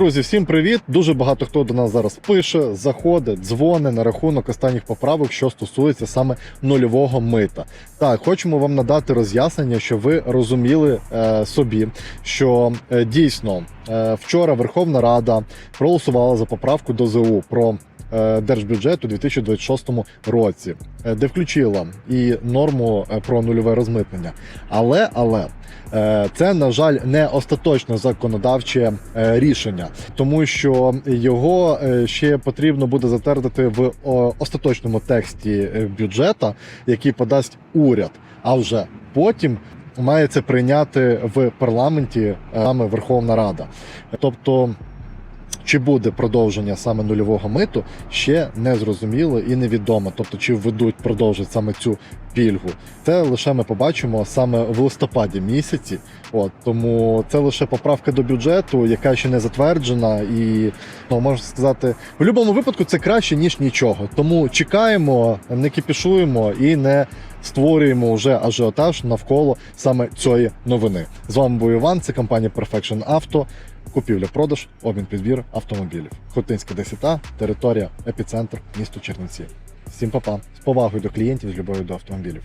Друзі, всім привіт! Дуже багато хто до нас зараз пише, заходить, дзвони на рахунок останніх поправок, що стосується саме нульового мита. Так, хочемо вам надати роз'яснення, що ви розуміли е, собі, що е, дійсно е, вчора Верховна Рада проголосувала за поправку до ЗУ про е, держбюджет у 2026 році, е, де включила і норму е, про нульове розмитнення. Але але. Це, на жаль, не остаточне законодавче рішення, тому що його ще потрібно буде затвердити в остаточному тексті бюджета, який подасть уряд. А вже потім має це прийняти в парламенті саме Верховна Рада. Тобто. Чи буде продовження саме нульового миту, ще не зрозуміло і невідомо. Тобто, чи введуть продовжать саме цю пільгу. Це лише ми побачимо саме в листопаді місяці. От тому це лише поправка до бюджету, яка ще не затверджена, і ну можна сказати, в будь-якому випадку це краще ніж нічого. Тому чекаємо, не кипішуємо і не створюємо вже ажіотаж навколо саме цієї новини. З вами був Іван, це компанія Perfection Auto. Купівля-продаж, обмін підбір автомобілів. Хотинська 10, територія, епіцентр, місто Чернівці. Всім па-па. з повагою до клієнтів, з любов'ю до автомобілів.